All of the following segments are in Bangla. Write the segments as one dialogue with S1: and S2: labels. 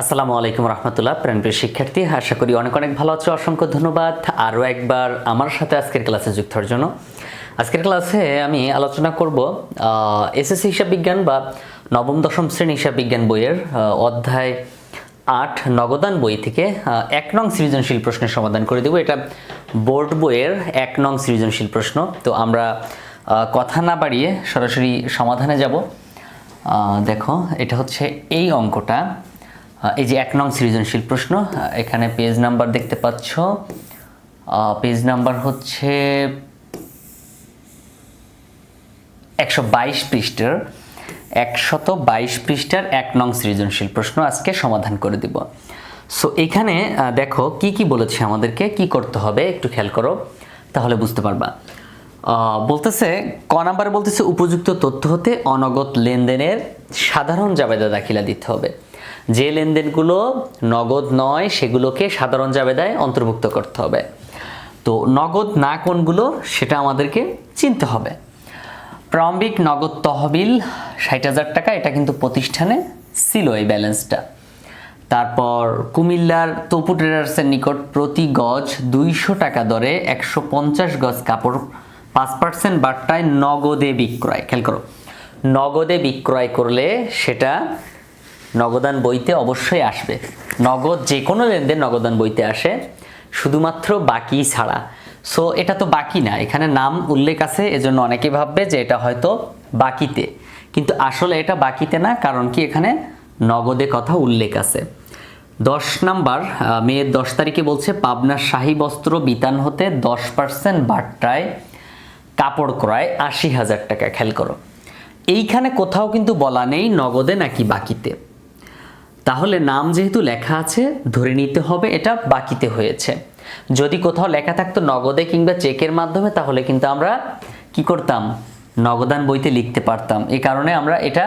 S1: আসসালামু আলাইকুম রহমতুল্লাহ, প্রাণপ্রিয় শিক্ষার্থী, আশা করি অনেক অনেক ভালো আছো, অসংখ্য ধন্যবাদ। আরও একবার আমার সাথে আজকের ক্লাসে যুক্ত হওয়ার জন্য। আজকের ক্লাসে আমি আলোচনা করব এসএসসি হিসাব বিজ্ঞান বা নবম দশম শ্রেণি হিসাব বিজ্ঞান বইয়ের অধ্যায় আট নগদান বই থেকে এক নং সৃজনশীল প্রশ্নের সমাধান করে দেব। এটা বোর্ড বইয়ের এক নং সৃজনশীল প্রশ্ন। তো আমরা কথা না বাড়িয়ে সরাসরি সমাধানে যাব। দেখো, এটা হচ্ছে এই অঙ্কটা। এই যে এক নং সৃজনশীল প্রশ্ন এখানে পেজ নাম্বার দেখতে পাচ্ছ। পেজ নাম্বার হচ্ছে একশো বাইশ পৃষ্ঠার, একশত বাইশ পৃষ্ঠার এক নং সৃজনশীল প্রশ্ন আজকে সমাধান করে দিব। সো এখানে দেখো, কি কি বলেছে আমাদেরকে, কি করতে হবে, একটু খেয়াল করো, তাহলে বুঝতে পারবা। বলতেছে, ক নাম্বারে বলতেছে, উপযুক্ত তথ্য হতে অনগদ লেনদেনের সাধারণ জাবেদা দাখিলা দিতে হবে। যে লেনদেনগুলো নগদ নয়, সেগুলোকে সাধারণ জাবেদায় অন্তর্ভুক্ত করতে হবে। তো নগদ না কোনগুলো, সেটা আমাদেরকে চিনতে হবে। প্রারম্ভিক নগদ তহবিল ষাট হাজার টাকা, এটা কিন্তু প্রতিষ্ঠানে ছিল এই ব্যালেন্সটা। তারপর কুমিল্লার তপু ট্রেডার্সের নিকট প্রতি গজ দুইশো টাকা দরে একশো পঞ্চাশ গজ কাপড়, পাঁচ পার্সেন্ট বাট্টায় নগদে বিক্রয়। খেয়াল করো, নগদে বিক্রয় করলে সেটা নগদান বইতে অবশ্যই আসবে। নগদ যে কোনো লেনদেন নগদান বইতে আসে, শুধুমাত্র বাকি ছাড়া। সো এটা তো বাকি না, এখানে নাম উল্লেখ আছে, এজন্য অনেকে ভাববে যে এটা হয়তো বাকিতে। কিন্তু আসলে এটা বাকিতে না, কারণ কি এখানে নগদে কথা উল্লেখ আছে। দশ নাম্বার মেয়ের দশ তারিখে বলছে, পাবনার শাহী বস্ত্র বিতান হতে দশ পার্সেন্ট বাট্টায় কাপড় ক্রয় আশি হাজার টাকা, খেয়াল করো। এইখানে কোথাও কিন্তু বলা নেই নগদে নাকি বাকিতে। তাহলে নাম যেহেতু লেখা আছে, ধরে নিতে হবে এটা বাকিতে হয়েছে। যদি কোথাও লেখা থাকতো নগদে কিংবা চেকের মাধ্যমে, তাহলে কিন্তু আমরা কি করতাম? নগদান বইতে লিখতে পারতাম। এই কারণে আমরা এটা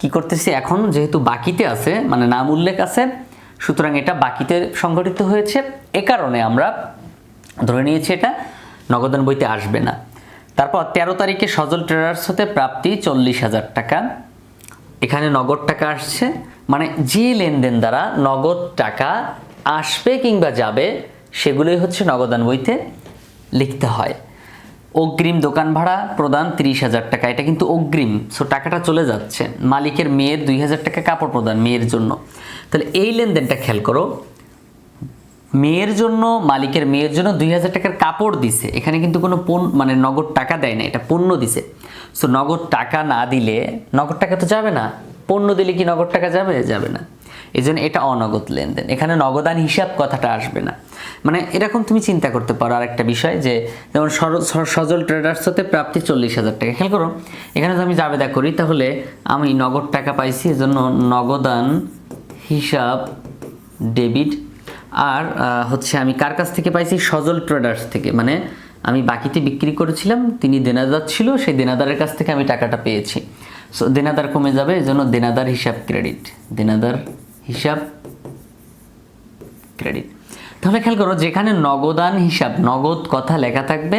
S1: কি করতেছি এখন, যেহেতু বাকিতে আছে মানে নাম উল্লেখ আছে, সুতরাং এটা বাকিতে সংগঠিত হয়েছে। এ কারণে আমরা ধরে নিয়েছি এটা নগদান বইতে আসবে না। তারপর তেরো তারিখে সজল ট্রেডার্স হতে প্রাপ্তি চল্লিশ হাজার টাকা। এখানে নগদ টাকা আসছে মানে যে লেনদেন দ্বারা নগদ টাকা আসবে কিংবা যাবে, সেগুলোই হচ্ছে নগদান বইতে লিখতে হয়। অগ্রিম দোকান ভাড়া প্রদান তিরিশ হাজার টাকা, এটা কিন্তু অগ্রিম সো টাকাটা চলে যাচ্ছে। মালিকের মেয়ের দুই হাজার টাকা কাপড় প্রদান, মেয়ের জন্য। তাহলে এই লেনদেনটা খেয়াল করো মেয়ের জন্য, মালিকের মেয়ের জন্য দুই হাজার টাকার কাপড় দিছে। এখানে কিন্তু কোনো পণ্য মানে নগদ টাকা দেয় না, এটা পণ্য দিছে। সো নগদ টাকা না দিলে, নগদ টাকা তো যাবে না। পণ্য দিলে কি নগদ টাকা যাবে? যাবে না। এই জন্য এটা অনগদ লেনদেন। এখানে নগদান হিসাব কথাটা আসবে না। মানে এরকম তুমি চিন্তা করতে পারো আর একটা বিষয় যে, যেমন সজল ট্রেডার্স হতে প্রাপ্তি চল্লিশ হাজার টাকা। খেয়াল করো, এখানে যদি আমি জাবেদা করি, তাহলে আমি নগদ টাকা পাইছি। এজন্য নগদান হিসাব ডেবিট আর হচ্ছে আমি কার কাছ থেকে পাইছি? সজল ট্রেডার্স থেকে। মানে আমি বাকিতে বিক্রি করেছিলাম, তিনি দেনাদার ছিল, সেই দেনাদারের কাছ থেকে আমি টাকাটা পেয়েছি। সো দেনাদার কমে যাবে, এই জন্য দেনাদার হিসাব ক্রেডিট দেনাদার হিসাব ক্রেডিট তাহলে খেয়াল করো, যেখানে নগদান হিসাব, নগদ কথা লেখা থাকবে,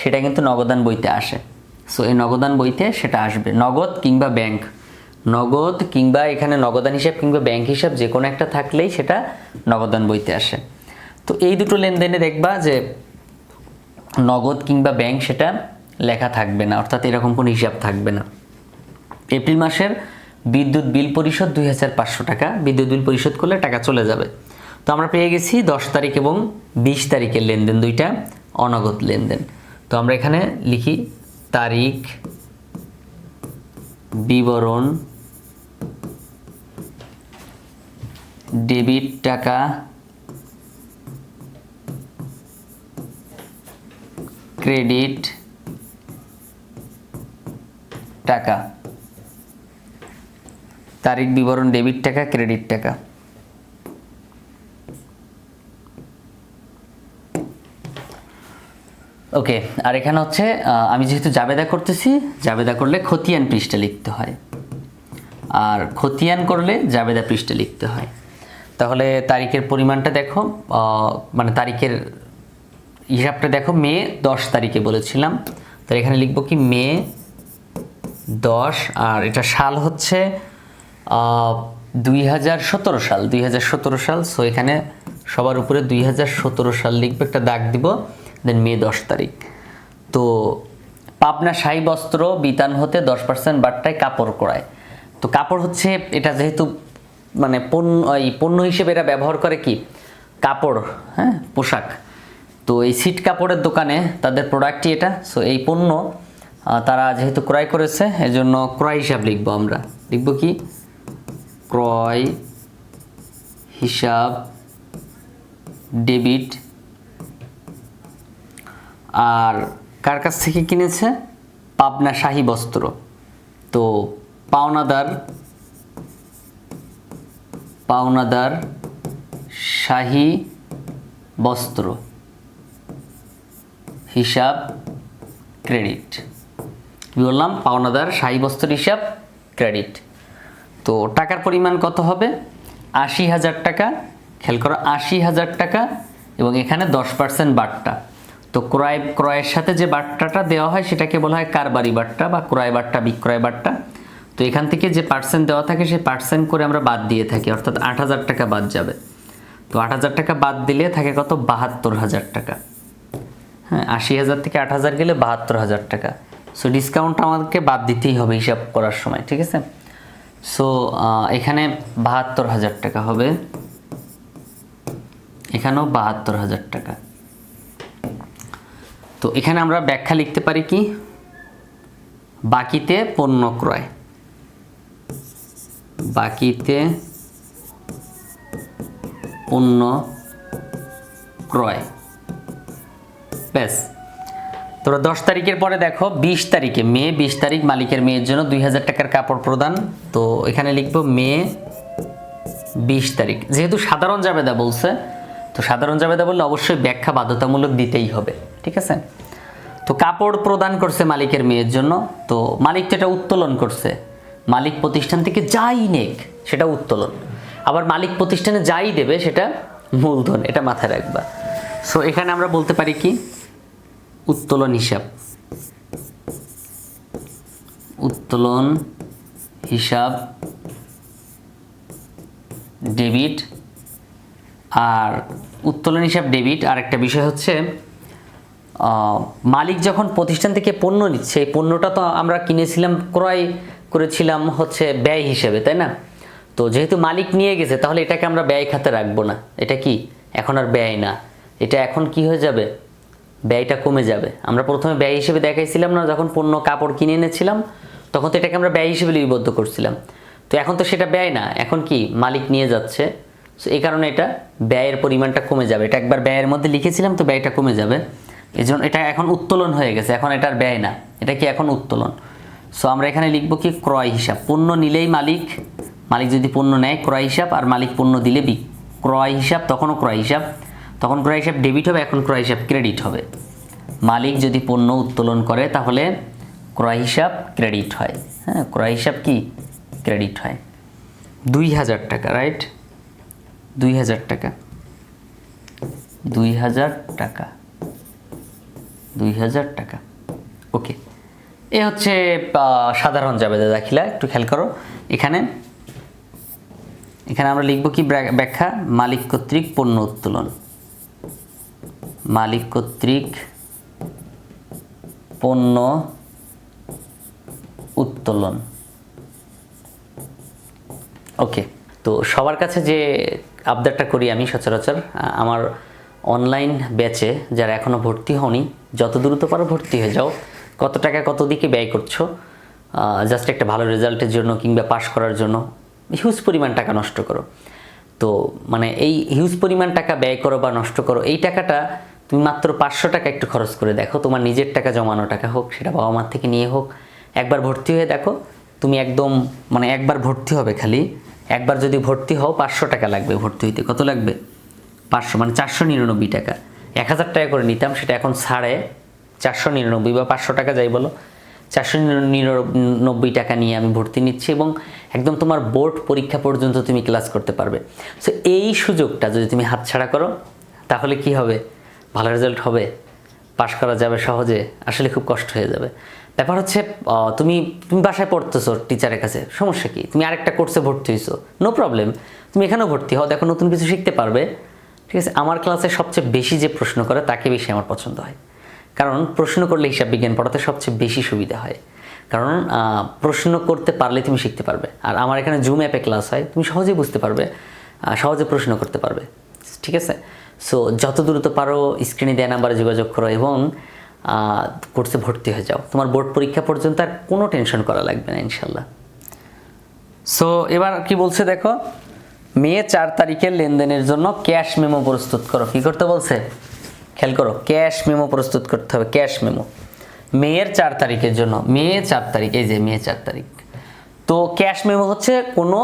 S1: সেটা কিন্তু নগদান বইতে আসে। সো এই নগদান বইতে সেটা আসবে। নগদ কিংবা ব্যাংক নগদ কিংবা এখানে নগদান হিসাব কিংবা ব্যাংক হিসাব যে কোনো একটা থাকলেই সেটা নগদান বইতে আসে। তো এই দুটো লেনদেনে দেখবা যে নগদ কিংবা ব্যাংক সেটা লেখা থাকবে না, অর্থাৎ এরকম কোনো হিসাব থাকবে না। এপ্রিল মাসের বিদ্যুৎ বিল পরিশোধ দুই হাজার পাঁচশো টাকা। বিদ্যুৎ বিল পরিশোধ করলে টাকা চলে যাবে। তো আমরা পেয়ে গেছি দশ তারিখ এবং বিশ তারিখের লেনদেন দুইটা অনগদ লেনদেন। তো আমরা এখানে লিখি তারিখ বিবরণ ডেবিট টাকা ক্রেডিট টাকা। তারিখ বিবরণ ডেবিট টাকা, ক্রেডিট টাকা। ওকে, আর এখানে হচ্ছে আমি যেহেতু জাবেদা করতেছি, জাবেদা করলে খতিয়ান পৃষ্ঠা লিখতে হয়। আর খতিয়ান করলে জাবেদা পৃষ্ঠা লিখতে হয়। তাহলে তারিখের পরিমাণটা দেখো মানে তারিখের হিসাবটা দেখো, মে দশ তারিখে বলেছিলাম। তাহলে এখানে লিখব কি, মে দশ, আর এটা সাল হচ্ছে দুই হাজার সতেরো সাল, দুই হাজার সতেরো সাল। সো এখানে সবার উপরে দুই হাজার সতেরো সাল লিখব, একটা দাগ দিব দেন মে দশ তারিখ। তো পাবনা শাহী বস্ত্র বিতান হতে দশ পার্সেন্ট বাট্টায় কাপড় করায় তো কাপড় হচ্ছে, এটা যেহেতু মানে পণ্য, এই পণ্য হিসেবে এরা ব্যবহার করে কি? কাপড় হ্যাঁ পোশাক। তো এই সিট কাপড়ের দোকানে তাদের প্রোডাক্টই এটা। সো এই পণ্য তারা যেহেতু ক্রয় করেছে, এজন্য ক্রয় হিসাব লিখব আমরা। লিখব কি? ক্রয় হিসাব ডেবিট। আর কার কাছ থেকে কিনেছে? পাবনা শাহী বস্ত্র। তো পাওনাদার পাওনাদার শাহী বস্ত্র। হিসাব, ক্রেডিট। কি বললাম পাওনাদার শাহী বস্ত্র, হিসাব, ক্রেডিট। তো টাকার পরিমাণ কত হবে? আশি হাজার টাকা। খেয়াল করো, আশি হাজার টাকা এবং এখানে দশ পার্সেন্ট বাট্টা। তো ক্রয়, ক্রয়ের সাথে যে বাট্টাটা দেওয়া হয় সেটাকে বলা হয় কারবারি বাট্টা বা ক্রয় বাট্টা, বিক্রয় বাট্টা। তো এখান থেকে যে পার্সেন্ট দেওয়া থাকে, সেই পার্সেন্ট করে আমরা বাদ দিয়ে থাকি, অর্থাৎ আট হাজার টাকা বাদ যাবে। তো আট হাজার টাকা বাদ দিলে থাকে কত? বাহাত্তর হাজার টাকা। হ্যাঁ আশি হাজার থেকে আট হাজার গেলে বাহাত্তর হাজার টাকা। সো ডিসকাউন্ট আমাদেরকে বাদ দিতেই হবে হিসাব করার সময়, ঠিক আছে? সো এখানে বাহাত্তর হাজার টাকা হবে। এখানেও বাহাত্তর হাজার টাকা। তো এখানে আমরা ব্যাখ্যা লিখতে পারি কি? বাকিতে পণ্য ক্রয়। বাকিতে পণ্য ক্রয়। ব্যাস। তোরা দশ তারিখের পরে দেখো, বিশ তারিখে, মে বিশ তারিখ, মালিকের মেয়ের জন্য দুই হাজার টাকার কাপড় প্রদান। তো এখানে লিখব মে বিশ তারিখ। যেহেতু সাধারণ জাবেদা বলছে, তো সাধারণ জাবেদা বললে অবশ্যই ব্যাখ্যা বাধ্যতামূলক দিতেই হবে, ঠিক আছে? তো কাপড় প্রদান করছে মালিকের মেয়ের জন্য। তো মালিক তো এটা উত্তোলন করছে। মালিক প্রতিষ্ঠান থেকে যাই নেক, সেটা উত্তোলন। আবার মালিক প্রতিষ্ঠানে যাই দেবে, সেটা মূলধন, এটা মাথায় রাখবা। সো এখানে আমরা বলতে পারি কি? উত্তোলন হিসাব। উত্তোলন হিসাব, ডেবিট, আর উত্তোলন হিসাব, ডেবিট, আর একটা বিষয় হচ্ছে মালিক যখন প্রতিষ্ঠান থেকে পণ্য নিচ্ছে এই পণ্যটা তো আমরা কিনেছিলাম ক্রয় করেছিলাম হচ্ছে ব্যয় হিসেবে, তাই না? তো যেহেতু মালিক নিয়ে গেছে, তাহলে এটাকে আমরা ব্যয় খাতে রাখব না। এটা কি? এখন আর ব্যয় না। এটা এখন কি হয়ে যাবে? ব্যয়টা কমে যাবে। আমরা প্রথমে ব্যয় হিসেবে দেখাইছিলাম না, যখন পণ্য, কাপড় কিনে এনেছিলাম, তখন তো এটাকে আমরা ব্যয় হিসেবে লিপিবদ্ধ করছিলাম। তো এখন তো সেটা ব্যয় না। এখন কি? মালিক নিয়ে যাচ্ছে। সো এই কারণে এটা ব্যয়ের পরিমাণটা কমে যাবে। এটা একবার ব্যয়ের মধ্যে লিখেছিলাম, তো ব্যয়টা কমে যাবে। এই জন্য এটা এখন উত্তোলন হয়ে গেছে। এখন এটার ব্যয় না। এটা কি এখন উত্তোলন? সো আমরা এখানে লিখব কি? ক্রয় হিসাব। পণ্য নিলেই মালিক মালিক যদি পণ্য নেয়, ক্রয় হিসাব, আর মালিক পণ্য দিলে বি ক্রয় হিসাব, তখনও ক্রয় হিসাব। তখন ক্রয় হিসাব ডেবিট হবে, এখন ক্রয় হিসাব ক্রেডিট হবে। মালিক যদি পণ্য উত্তোলন করে, তাহলে ক্রয় হিসাব ক্রেডিট হয়। হ্যাঁ ক্রয় হিসাব কি? ক্রেডিট হয়। দুই হাজার টাকা রাইট দুই হাজার টাকা। দুই হাজার টাকা। দুই হাজার টাকা। ওকে এ হচ্ছে সাধারণ জাবেদা দাখিলা, একটু খেয়াল করো। এখানে এখানে আমরা লিখব কি ব্যা- ব্যাখ্যা? মালিক কর্তৃক পণ্য উত্তোলন। মালিক কর্তৃক পণ্য উত্তোলন। ওকে, তো সবার কাছে যে আবদারটা করি আমি সচরাচর আমার অনলাইন ব্যাচে যারা এখনও ভর্তি হওনি, যত দ্রুত পারো ভর্তি হয়ে যাও। কত টাকা কত দিকে ব্যয় করছ? জাস্ট একটা ভালো রেজাল্টের জন্য কিংবা পাশ করার জন্য হিউজ পরিমাণ টাকা নষ্ট করো। তো মানে এই হিউজ পরিমাণ টাকা ব্যয় করো বা নষ্ট করো, এই টাকাটা তুমি মাত্র পাঁচশো টাকা একটু খরচ করে দেখো। তোমার নিজের টাকা জমানো টাকা হোক, সেটা বাবা মার থেকে নিয়ে হোক, একবার ভর্তি হয়ে দেখো, তুমি একদম মানে একবার ভর্তি হবে খালি। একবার যদি ভর্তি হও, পাঁচশো টাকা লাগবে ভর্তি হইতে। কত লাগবে? পাঁচশো মানে চারশো নিরানব্বই টাকা। এক হাজার টাকা করে নিতাম, সেটা এখন ছাড়ে চারশো নিরানব্বই বা পাঁচশো টাকা যাই বলো। চারশো নিরানব্বই টাকা নিয়ে আমি ভর্তি নিচ্ছি এবং একদম তোমার বোর্ড পরীক্ষা পর্যন্ত তুমি ক্লাস করতে পারবে। সো এই সুযোগটা যদি তুমি হাতছাড়া করো, তাহলে কি হবে? ভালো রেজাল্ট হবে। পাশ করা যাবে সহজে। আসলে খুব কষ্ট হয়ে যাবে। ব্যাপার হচ্ছে তুমি তুমি বাসায় পড়তেছো টিচারের কাছে। সমস্যা কি? তুমি আরেকটা কোর্সে ভর্তি হয়েছো নো প্রবলেম তুমি এখানেও ভর্তি হও। দেখো, নতুন কিছু শিখতে পারবে। ঠিক আছে? আমার ক্লাসে সবচেয়ে বেশি যে প্রশ্ন করে, তাকে বেশি আমার পছন্দ হয়। কারণ প্রশ্ন করলে হিসাব বিজ্ঞান পড়াতে সবচেয়ে বেশি সুবিধা হয়। কারণ প্রশ্ন করতে পারলে তুমি শিখতে পারবে। আর আমার এখানে জুম অ্যাপে ক্লাস হয়, তুমি সহজেই বুঝতে পারবে সহজে প্রশ্ন করতে পারবে। ঠিক আছে? সো যত দ্রুত পারো স্ক্রিনে দেওয়া নাম্বারে যোগাযোগ করো এবং কোর্সে ভর্তি হয়ে যাও। তোমার বোর্ড পরীক্ষা পর্যন্ত আর কোনো টেনশন করা লাগবে না, ইনশাল্লাহ। সো এবার কি বলছে দেখো? মে চার তারিখের লেনদেনের জন্য ক্যাশ মেমো প্রস্তুত করো। কি করতে বলছে? খেয়াল করো ক্যাশ মেমো প্রস্তুত করতে হবে ক্যাশ মেমো মেয়ের চার তারিখের জন্য মে চার তারিখ, এই যে মে চার তারিখ। তো ক্যাশ মেমো হচ্ছে কোনো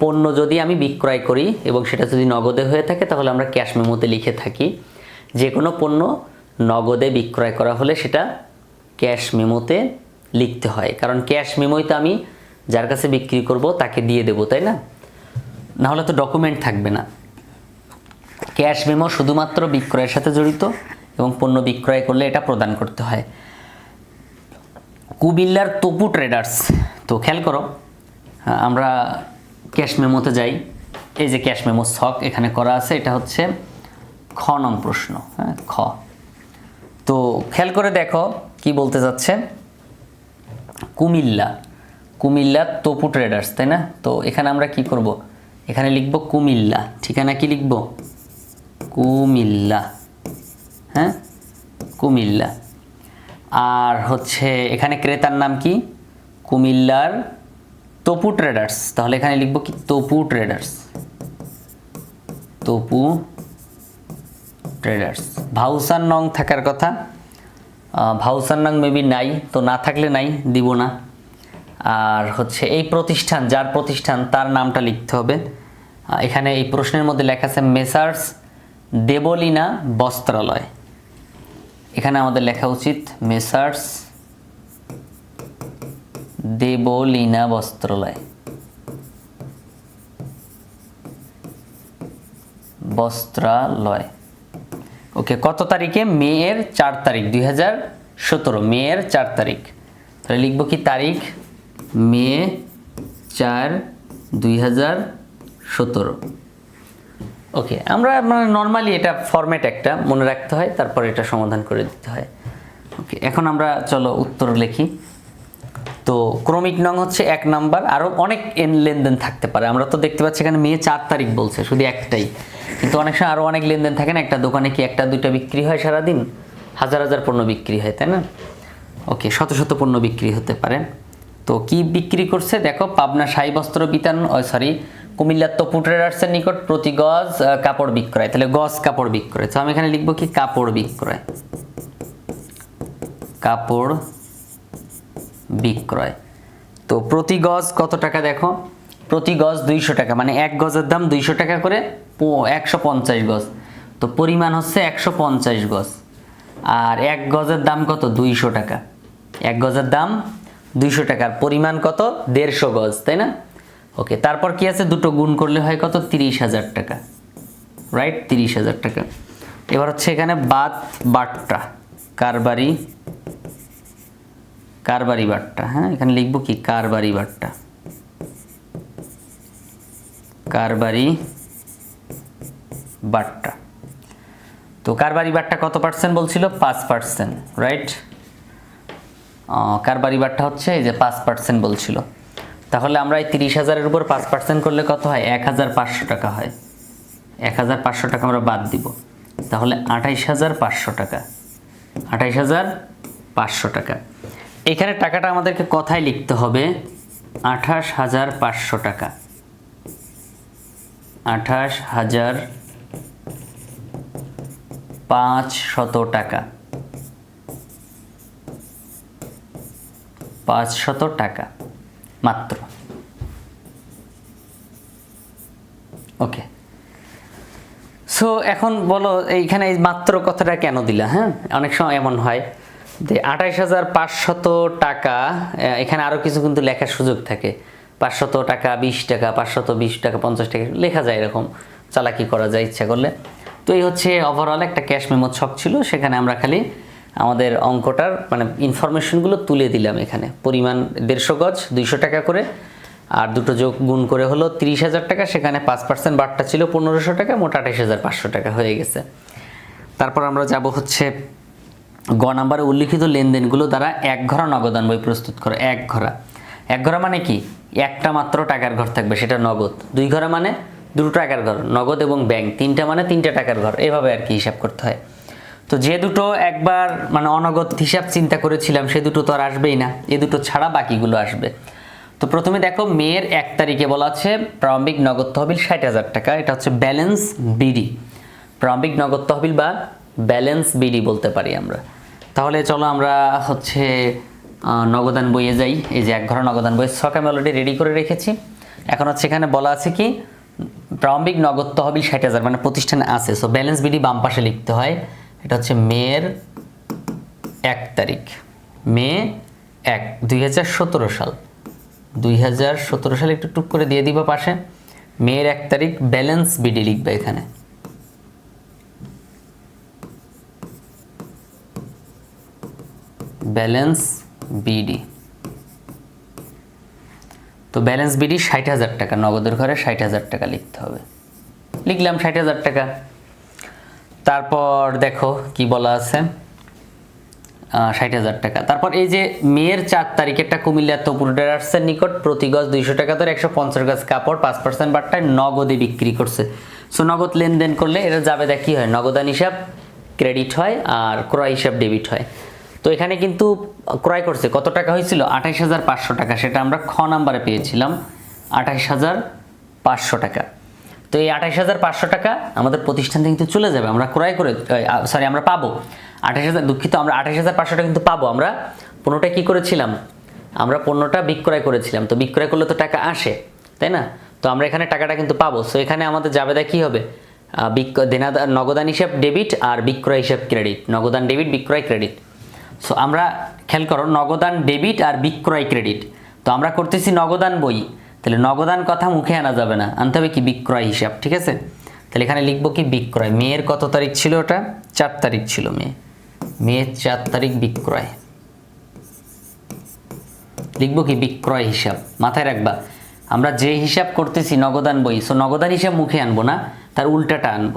S1: পণ্য যদি আমি বিক্রয় করি এবং সেটা যদি নগদে হয়ে থাকে, তাহলে আমরা ক্যাশ মেমোতে লিখে থাকি। যে কোনো পণ্য নগদে বিক্রয় করা হলে সেটা ক্যাশ মেমোতে লিখতে হয়। কারণ ক্যাশ মেমোই তো আমি যার কাছে বিক্রি করব, তাকে দিয়ে দেবো, তাই না? নাহলে তো ডকুমেন্ট থাকবে না। ক্যাশ মেমো শুধুমাত্র বিক্রয়ের সাথে জড়িত এবং পণ্য বিক্রয় করলে এটা প্রদান করতে হয়। কুমিল্লার তপু ট্রেডার্স তো খেয়াল করো আমরা ক্যাশ মেমোতে যাই। এই যে ক্যাশ মেমো ছক এখানে করা আছে, এটা হচ্ছে খ নং প্রশ্ন হ্যাঁ খ। তো খেয়াল করে দেখো কি বলতে যাচ্ছে। কুমিল্লা কুমিল্লা তপু ট্রেডার্স তাই না? তো এখানে আমরা কি করব? এখানে লিখব কুমিল্লা, ঠিকানা কি লিখব? কুমিল্লা। হ্যাঁ? কুমিল্লা। আর হচ্ছে এখানে ক্রেতার নাম কি? কুমিল্লার তপু ট্রেডার্স তাহলে এখানে লিখব কি? Topu traders Topu traders voucher নং থাকার কথা। ভাউসার নং মেবি নাই, তো না থাকলে নাই, দিব না। আর হচ্ছে এই প্রতিষ্ঠান, যার প্রতিষ্ঠান, তার নামটা লিখতে হবে। এখানে এই প্রশ্নের মধ্যে লেখা আছে মেসার্স দেবলীনা বস্ত্রালয়। এখানে আমাদের লেখা উচিত, মেসার্স দেবলীনা বস্ত্রালয়। বস্ত্রালয়। ওকে, কত তারিখে? মেয়ের চার তারিখ, দুই হাজার সতেরো। মেয়ের চার তারিখ। তাহলে লিখব কি তারিখ? মে চার, দুই হাজার সতেরো। ওকে আমরা মানে নর্মালি এটা ফরম্যাট একটা, মনে রাখতে হয়, তারপর এটা সমাধান করে দিতে হয়। ওকে এখন আমরা চলো উত্তর লিখি। তো ক্রমিক নং হচ্ছে এক নাম্বার আরও অনেক এন লেনদেন থাকতে পারে। আমরা তো দেখতে পাচ্ছি এখানে মে চার তারিখ বলছে, শুধু একটাই। কিন্তু অনেক সময় আরও অনেক লেনদেন থাকে না, একটা দোকানে কি একটা, দুইটা বিক্রি হয় সারাদিন? হাজার হাজার পণ্য বিক্রি হয়, তাই না? ওকে শত শত পণ্য বিক্রি হতে পারে। তো কি বিক্রি করছে? দেখো, পাবনা সাই বস্ত্র বিতান সরি কুমিল্লার তপু ট্রেডার্সের নিকট প্রতি গজ কাপড় বিক্রয়। তাহলে গজ, কাপড় বিক্রয়। তো আমি এখানে লিখব কি? কাপড় বিক্রয়। কাপড় বিক্রয়। তো প্রতি গজ কত টাকা দেখো? প্রতি গজ দুইশো টাকা। মানে এক গজের দাম দুইশো টাকা করে একশো পঞ্চাশ গজ। তো পরিমাণ হচ্ছে একশো পঞ্চাশ গজ। আর এক গজের দাম কত? দুইশো টাকা। এক গজের দাম দুইশো টাকার পরিমাণ কত? দেড়শো গজ, তাই না? ওকে, তারপর কি আছে? দুটো গুণ করলে হয় কত? তিরিশ হাজার টাকা। রাইট তিরিশ হাজার টাকা। এবার হচ্ছে এখানে বাদ বাট্টা, কারবারি কারবারি বাট্টা হ্যাঁ? এখানে লিখব কি? কারবারি বাট্টা। কারবারি বাট্টা। তো কারবারি বাট্টা কত পার্সেন্ট বলছিল? পাঁচ পার্সেন্ট রাইট কারবারি বাট্টা হচ্ছে এই যে পাঁচ পার্সেন্ট বলছিল। তাহলে আমরা এই তিরিশ হাজারের উপর পাঁচ পার্সেন্ট করলে কত হয়? এক হাজার পাঁচশো টাকা হয়। এক হাজার পাঁচশো টাকা আমরা বাদ দিব। তাহলে আঠাইশ হাজার পাঁচশো টাকা। আঠাইশ হাজার পাঁচশো টাকা। এখানে টাকাটা আমাদেরকে কথায় লিখতে হবে। আঠাশ হাজার পাঁচশো টাকা। আঠাশ হাজার পাঁচ শত টাকা। পাঁচ শত টাকা। মাত্র। ওকে সো এখন বলো, এইখানে এই মাত্র কথাটা কেন দিলা হ্যাঁ? অনেক সময় এমন হয় যে আঠাইশ হাজার পাঁচশত টাকা এখানে আরও কিছু কিন্তু লেখার সুযোগ থাকে। পাঁচশত টাকা, বিশ টাকা, পাঁচশত বিশ টাকা, পঞ্চাশ টাকা, লেখা যায় এরকম। চালাকি করা যায়, ইচ্ছা করলে। তো এই হচ্ছে ওভারঅল একটা ক্যাশ মেমো ছক ছিল, সেখানে আমরা খালি আমাদের অঙ্কটার মানে ইনফরমেশনগুলো তুলে দিলাম এখানে। পরিমাণ দেড়শো গজ, দুইশো টাকা করে, আর দুটো যোগ গুণ করে হলো তিরিশ হাজার টাকা, সেখানে পাঁচ পার্সেন্ট বারটা ছিল পনেরোশো টাকা, মোট আঠাশ হাজার পাঁচশো টাকা হয়ে গেছে। তারপর আমরা যাব হচ্ছে গ নাম্বারে উল্লিখিত লেনদেনগুলো দ্বারা এক ঘরা নগদান বই প্রস্তুত করো, এক ঘরা এক ঘরা মানে কি? একটা মাত্র টাকার ঘর থাকবে, সেটা নগদ। দুই ঘরা মানে দুটো টাকার ঘর, নগদ এবং ব্যাংক। তিনটা মানে তিনটা টাকার ঘর, এভাবে আর কি হিসাব করতে হয়। তো যে দুটো একবার মানে অনগদ হিসাব চিন্তা করেছিলাম, সে দুটো তো আর আসবেই না। এ দুটো ছাড়া বাকিগুলো আসবে। তো প্রথমে দেখো, মেয়ের এক তারিখে বলা আছে, প্রারম্ভিক নগদ তহবিল ষাট হাজার টাকা। এটা হচ্ছে ব্যালেন্স বিডি। প্রারম্ভিক নগদ তহবিল বা ব্যালেন্স বিডি বলতে পারি আমরা। তাহলে চলো আমরা হচ্ছে নগদান বইয়ে যাই। এই যে এক ঘর নগদান বই ছক আমি অলরেডি রেডি করে রেখেছি। এখন হচ্ছে এখানে বলা আছে কি, প্রারম্ভিক নগদ তহবিল ষাট হাজার মানে প্রতিষ্ঠানে আছে। সো ব্যালেন্স বিডি বাম পাশে লিখতে হয়। এটা হচ্ছে মেয়ের এক তারিখ। মে এক, দুই সাল। দুই হাজার সতেরো সালে একটু টুক করে দিয়ে দিবা পাশে। মেয়ের এক তারিখ, ব্যালেন্স বিডি লিখবে এখানে। Balance BD. তো ব্যালেন্স বিডি ষাট হাজার টাকা, নগদের ঘরে ষাট হাজার টাকা লিখতে হবে। লিখলাম ষাট হাজার টাকা। তারপর দেখো কি বলা আছে? ষাট হাজার টাকা। তারপর এই যে মেয়ের চার তারিখেরটা কুমিল্লা তপুর ডেরার্সের নিকট প্রতি গজ দুইশো টাকা ধরে একশো পঞ্চাশ গজ কাপড়, পাঁচ পার্সেন্ট বারটায় নগদে বিক্রি করছে। সো নগদ লেনদেন করলে এটা যাবে দেখ কী হয়? নগদান হিসাব ক্রেডিট হয় আর ক্রয় হিসাব ডেবিট হয়। তো এখানে কিন্তু ক্রয় করছে। কত টাকা হয়েছিল? আঠাইশ হাজার পাঁচশো টাকা। সেটা আমরা খ নাম্বারে পেয়েছিলাম। আঠাইশ হাজার পাঁচশো টাকা। তো এই আঠাশ হাজার পাঁচশো টাকা আমাদের প্রতিষ্ঠান থেকে কিন্তু চলে যাবে। আমরা ক্রয় করে সরি আমরা পাবো। আঠাশ হাজার, দুঃখিত, আমরা আঠাশ হাজার পাঁচশো টাকা কিন্তু পাবো। আমরা পণ্যটা কী করেছিলাম? আমরা পণ্যটা বিক্রয় করেছিলাম। তো বিক্রয় করলে তো টাকা আসে, তাই না? তো আমরা এখানে টাকাটা কিন্তু পাবো। সো এখানে আমাদের জাবেদা কী হবে? দেনাদার নগদান হিসাব ডেবিট আর বিক্রয় হিসাব ক্রেডিট। নগদান ডেবিট, বিক্রয় ক্রেডিট। সো আমরা, খেয়াল করো, নগদান ডেবিট আর বিক্রয় ক্রেডিট। তো আমরা করতেছি নগদান বই। তাহলে নগদান কথা মুখে আনা যাবে না। আনতে হবে কি বিক্রয় হিসাব, ঠিক আছে? তাহলে এখানে লিখব কি বিক্রয়। মেয়ের কত তারিখ ছিল ওটা? চার তারিখ ছিল মেয়ে। মেয়ের চার তারিখ বিক্রয়। লিখব কি বিক্রয় হিসাব। মাথায় রাখবা, আমরা যে হিসাব করতেছি নগদান বই সো নগদান হিসাব মুখে আনব না, তার উল্টাটা আনব।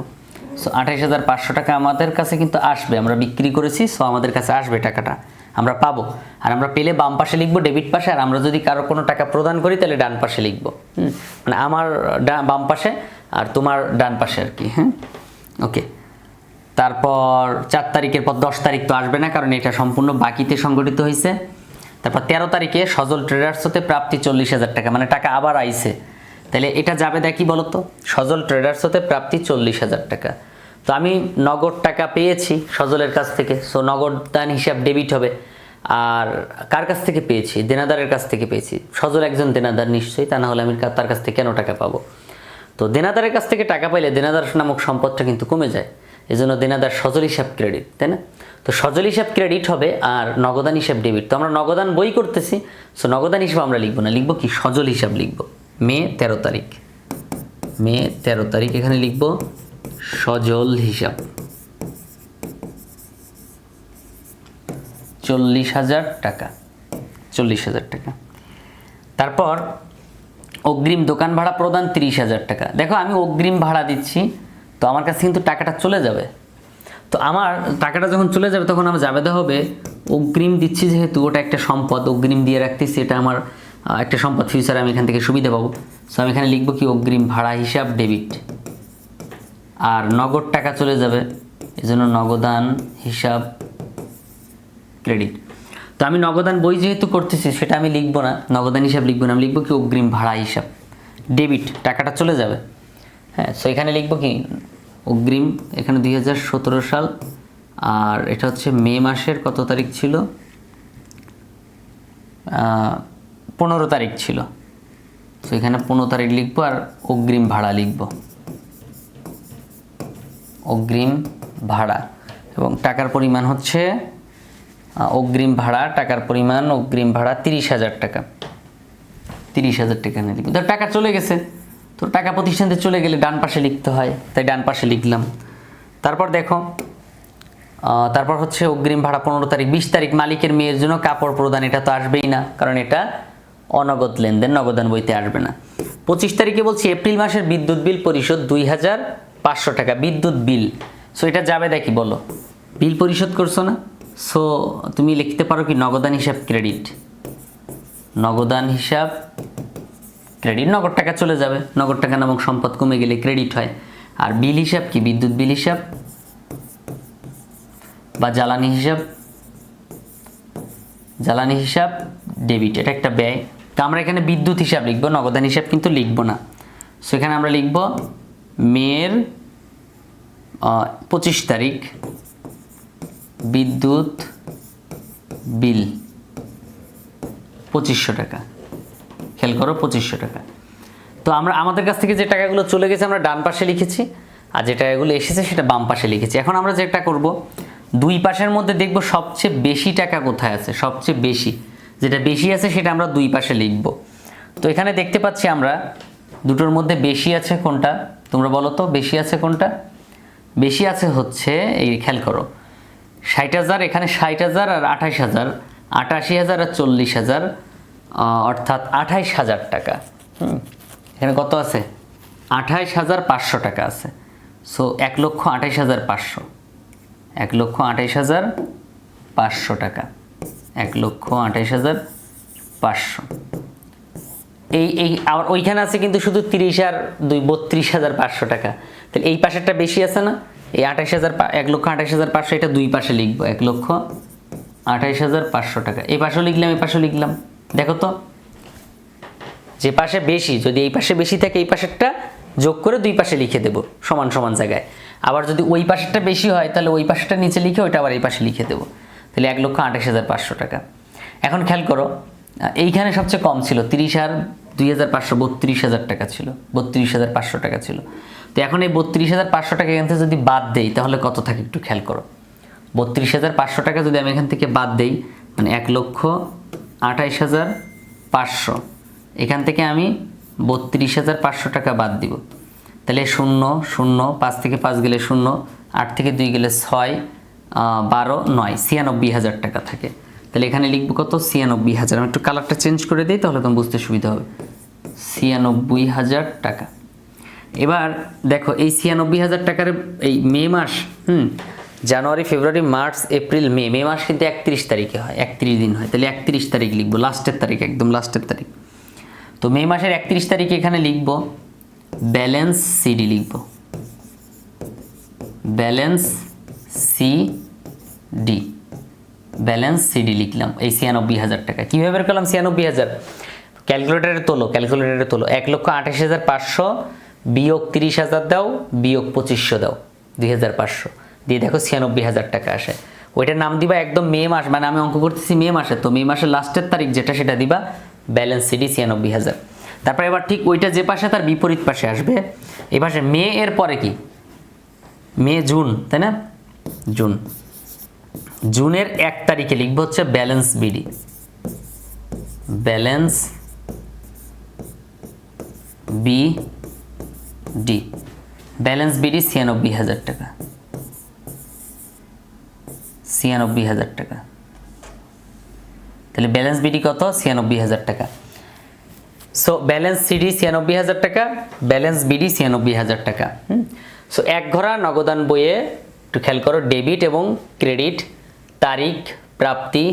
S1: সো আঠাইশ হাজার পাঁচশো টাকা আমাদের কাছে কিন্তু আসবে, আমরা বিক্রি করেছি সো আমাদের কাছে আসবে টাকাটা। আমরা পাবো। আর আমরা পেলে বাম পাশে লিখব, ডেবিট পাশে। আর আমরা যদি কারও কোনো টাকা প্রদান করি, তাহলে ডান পাশে লিখব। মানে আমার বাম পাশে আর তোমার ডান পাশে আর কি হ্যাঁ ওকে। তারপর চার তারিখের পর দশ তারিখ তো আসবে না, কারণ এটা সম্পূর্ণ বাকিতে সংগঠিত হয়েছে তারপর তেরো তারিখে সজল ট্রেডার্স হতে প্রাপ্তি চল্লিশ হাজার টাকা মানে টাকা আবার আইছে। তাহলে এটা যাবে দেখি বলো তো সজল ট্রেডার্স হতে প্রাপ্তি চল্লিশ হাজার টাকা। তো আমি নগদ টাকা পেয়েছি সজলের কাছ থেকে। সো নগদ দান হিসাব ডেবিট হবে। আর কার কাছ থেকে পেয়েছি? দেনাদারের কাছ থেকে পেয়েছি। সজল একজন দেনাদার নিশ্চয়ই, তা না হলে আমি তার কাছ থেকে কেন টাকা পাবো? তো দেনাদারের কাছ থেকে টাকা পাইলে দেনাদার নামক সম্পদটা কিন্তু কমে যায়। এই জন্য দেনাদার সজল হিসাব ক্রেডিট তাই না? তো সজল হিসাব ক্রেডিট হবে আর নগদান হিসাব ডেবিট তো আমরা নগদান বই করতেছি। সো নগদান হিসাব আমরা লিখব না, লিখব কি? সজল হিসাব লিখব। মে তেরো তারিখ। মে তেরো তারিখ এখানে লিখব। সজল হিসাব। চল্লিশ হাজার টাকা। চল্লিশ হাজার টাকা। তারপর অগ্রিম দোকান ভাড়া প্রদান তিরিশ হাজার টাকা। দেখো, আমি অগ্রিম ভাড়া দিচ্ছি, তো আমার কাছে কিন্তু টাকাটা চলে যাবে। তো আমার টাকাটা যখন চলে যাবে, তখন আমার জাবেদা হবে, অগ্রিম দিচ্ছি যেহেতু, ওটা একটা সম্পদ, অগ্রিম দিয়ে রাখতেছি, এটা আমার একটা সম্পদ। ফিউচারে আমি এখান থেকে সুবিধা পাবো। সো আমি এখানে লিখব কি, অগ্রিম ভাড়া হিসাব ডেবিট আর নগদ টাকা চলে যাবে। এই জন্য নগদান হিসাব ক্রেডিট তো আমি নগদান বই যেহেতু করতেছি, সেটা আমি লিখব না। নগদান হিসাব লিখব না, আমি লিখব কি অগ্রিম ভাড়া হিসাব। ডেবিট টাকাটা চলে যাবে। হ্যাঁ সো এখানে লিখব কি? অগ্রিম, এখানে দুই হাজার সতেরো সাল। আর এটা হচ্ছে মে মাসের কত তারিখ ছিল? পনেরো তারিখ ছিল। তো এখানে পনেরো তারিখ লিখব আর অগ্রিম ভাড়া লিখব। অগ্রিম ভাড়া এবং টাকার পরিমাণ হচ্ছে অগ্রিম ভাড়া, টাকার পরিমাণ অগ্রিম ভাড়া তিরিশ হাজার টাকা। তিরিশ হাজার টাকা নিয়ে লিখব ধর টাকা চলে গেছে। তো টাকা প্রতিষ্ঠানতে চলে গেলে ডান পাশে লিখতে হয়, তাই ডান পাশে লিখলাম। তারপর দেখো তারপর হচ্ছে অগ্রিম ভাড়া পনেরো তারিখ, বিশ তারিখ, মালিকের মেয়ের জন্য কাপড় প্রদান, এটা তো আসবেই না, কারণ এটা অনগদ লেনদেন, নগদান বইতে আসবে না। পঁচিশ তারিখে বলছি, এপ্রিল মাসের বিদ্যুৎ বিল পরিশোধ দুই হাজার পাঁচশো টাকা, বিদ্যুৎ বিল। সো এটা যাবে দেখি, বলো। বিল পরিশোধ করছ না? সো তুমি লিখতে পারো কি নগদান হিসাব ক্রেডিট? নগদান হিসাব ক্রেডিট, নগদ টাকা চলে যাবে। নগদ টাকা নামক সম্পদ কমে গেলে ক্রেডিট হয়। আর বিল হিসাব কি? বিদ্যুৎ বিল হিসাব? বা জ্বালানি হিসাব? জ্বালানি হিসাব ডেবিট এটা একটা ব্যয়। তো আমরা এখানে বিদ্যুৎ হিসাব লিখব, নগদান হিসাব কিন্তু লিখব না। সো এখানে আমরা লিখব মেয়ের পঁচিশ তারিখ, বিদ্যুৎ বিল, পঁচিশশো টাকা। খেয়াল করো, পঁচিশশো টাকা। তো আমরা, আমাদের কাছ থেকে যে টাকাগুলো চলে গেছে আমরা ডান পাশে লিখেছি, আর যে টাকাগুলো এসেছে সেটা বাম পাশে লিখেছি। এখন আমরা যেটা করব, দুই পাশের মধ্যে দেখব সবচেয়ে বেশি টাকা কোথায় আছে, সবচেয়ে বেশি। যেটা বেশি আছে সেটা আমরা দুই পাশে লিখব। তো এখানে দেখতে পাচ্ছি আমরা, দুটোর মধ্যে বেশি আছে কোনটা? তোমরা বলো তো, বেশি আছে কোনটা বেশি আছে হচ্ছে, এই খেয়াল করো, ষাট হাজার, এখানে ষাট হাজার আর আঠাশ হাজার, আটাশি হাজার আর চল্লিশ হাজার অর্থাৎ আঠাইশ হাজার টাকা, হুম। এখানে কত আছে আঠাইশ হাজার পাঁচশো টাকা আছে সো এক লক্ষ আঠাইশ হাজার পাঁচশো, এক লক্ষ আঠাইশ হাজার পাঁচশো টাকা, এক লক্ষ আঠাইশ হাজার পাঁচশো এই এই, আর ওইখানে আছে কিন্তু শুধু তিরিশ আর দুই, বত্রিশ হাজার পাঁচশো টাকা। তাহলে এই পাশেরটা বেশি আছে না? এই আঠাশ হাজার এক লক্ষ আঠাশ হাজার পাঁচশো, এটা দুই পাশে লিখব, এক লক্ষ আঠাইশ হাজার পাঁচশো টাকা। এই পাশেও লিখলাম, এই পাশেও লিখলাম। দেখো তো, যে পাশে বেশি, যদি এই পাশে বেশি থাকে, এই পাশেরটা যোগ করে দুই পাশে লিখে দেবো, সমান সমান জায়গায়। আবার যদি ওই পাশেরটা বেশি হয়, তাহলে ওই পাশেরটা নিচে লিখে ওইটা আবার এই পাশে লিখে দেবো। তাহলে এক লক্ষ আঠাশ হাজার পাঁচশো টাকা। এখন খেয়াল করো এইখানে সবচেয়ে কম ছিল, তিরিশ আর দুই হাজার পাঁচশো বত্রিশ হাজার টাকা ছিল, বত্রিশ হাজার পাঁচশো টাকা ছিল। তো এখন এই বত্রিশ হাজার পাঁচশো টাকা এখান থেকে যদি বাদ দেই, তাহলে কত থাকে একটু খেয়াল করো। বত্রিশ হাজার পাঁচশো টাকা যদি আমি এখান থেকে বাদ দেই মানে এক লক্ষ আঠাইশ হাজার পাঁচশো। এখান থেকে আমি বত্রিশ হাজার পাঁচশো টাকা বাদ দিব। তাহলে শূন্য শূন্য, পাঁচ থেকে পাঁচ গেলে শূন্য, আট থেকে দুই গেলে ছয় বারো, নয়, ছিয়ানব্বই হাজার টাকা থাকে। তাহলে এখানে লিখব কত? ছিয়ানব্বই হাজার। আমি একটু কালারটা চেঞ্জ করে দিই, তাহলে তোমার বুঝতে সুবিধা হবে। ছিয়ানব্বই হাজার টাকা। এবার দেখো, এই ছিয়ানব্বই হাজার টাকার এই মে মাস, হুম, জানুয়ারি, ফেব্রুয়ারি, মার্চ, এপ্রিল, মে মে মাস কিন্তু একত্রিশ তারিখে হয়, একত্রিশ দিন হয়। তাহলে একত্রিশ তারিখ লিখব, লাস্টের তারিখ, একদম লাস্টের তারিখ। তো মে মাসের একত্রিশ তারিখে এখানে লিখব, ব্যালেন্স সিডি লিখব। Balance C D. Balance CD লিখলাম। এই ছিয়ানব্বই হাজার টাকা। কীভাবে বের করলাম? ছিয়ানব্বই হাজার। ক্যালকুলেটারে তোলো ক্যালকুলেটারে তোলো। এক লক্ষ আঠাশ হাজার পাঁচশো বিয়োগ তিরিশ হাজার দাও, বিয়োগ পঁচিশশো দাও, দুই হাজার পাঁচশো। দিয়ে দেখো ছিয়ানব্বই হাজার টাকা আসে। ওইটার নাম দিবা একদম মে মাস মানে আমি অঙ্ক করতেছি মে মাসে। তো মে মাসের লাস্টের তারিখ যেটা, সেটা দিবা ব্যালেন্স সিডি ছিয়ানব্বই হাজার। তারপরে এবার ঠিক ওইটা যে পাশে, তার বিপরীত পাশে আসবে। এ পাশে মে এর পরে কি? মে, জুন, তাই না? জুন। জুনের এক তারিখে লিখব হচ্ছে balance BD. Balance B D balance BD ছিয়ানব্বই হাজার টাকা। ছিয়ানব্বই হাজার টাকা। তাহলে ব্যালেন্স বিডি কত? ছিয়ানব্বই হাজার টাকা। সো ব্যালেন্স সিডি ছিয়ানব্বই হাজার টাকা, ব্যালেন্স বিডি ছিয়ানব্বই হাজার টাকা। সো এক ঘোড়া নগদান বইয়ে একটু খেয়াল করো, ডেবিট এবং ক্রেডিট তারিখ, প্রাপ্তি,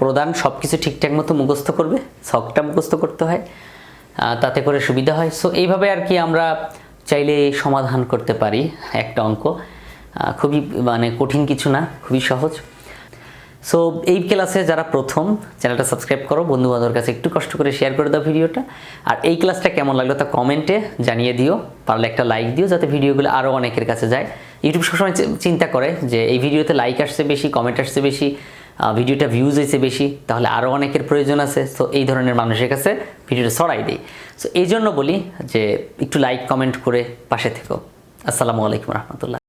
S1: প্রদান সব কিছু ঠিকঠাক মতো মুখস্থ করবে সবটা মুখস্থ করতে হয় তাতে করে সুবিধা হয়। সো এইভাবে আর কি আমরা চাইলে সমাধান করতে পারি একটা অঙ্ক। খুবই মানে কঠিন কিছু না, খুবই সহজ। সো এই ক্লাসে যারা প্রথম, চ্যানেলটা সাবস্ক্রাইব করো বন্ধু বান্ধবের কাছে একটু কষ্ট করে শেয়ার করে দাও ভিডিওটা। আর এই ক্লাসটা কেমন লাগল তা কমেন্টে জানিয়ে দিও। পারলে একটা লাইক দিও, যাতে ভিডিওগুলো আরও অনেকের কাছে যায়। ইউটিউব সবসময় চিন্তা করে যে এই ভিডিওতে লাইক আসছে বেশি কমেন্ট আসছে বেশি ভিডিওটা ভিউজ হয়েছে বেশি, তাহলে আরও অনেকের প্রয়োজন আছে। সো এই ধরনের মানুষের কাছে ভিডিওটা ছড়াই দিই। সো এই জন্য বলি যে একটু লাইক কমেন্ট করে পাশে থেকো। আসসালামু আলাইকুম রহমতুল্লাহ।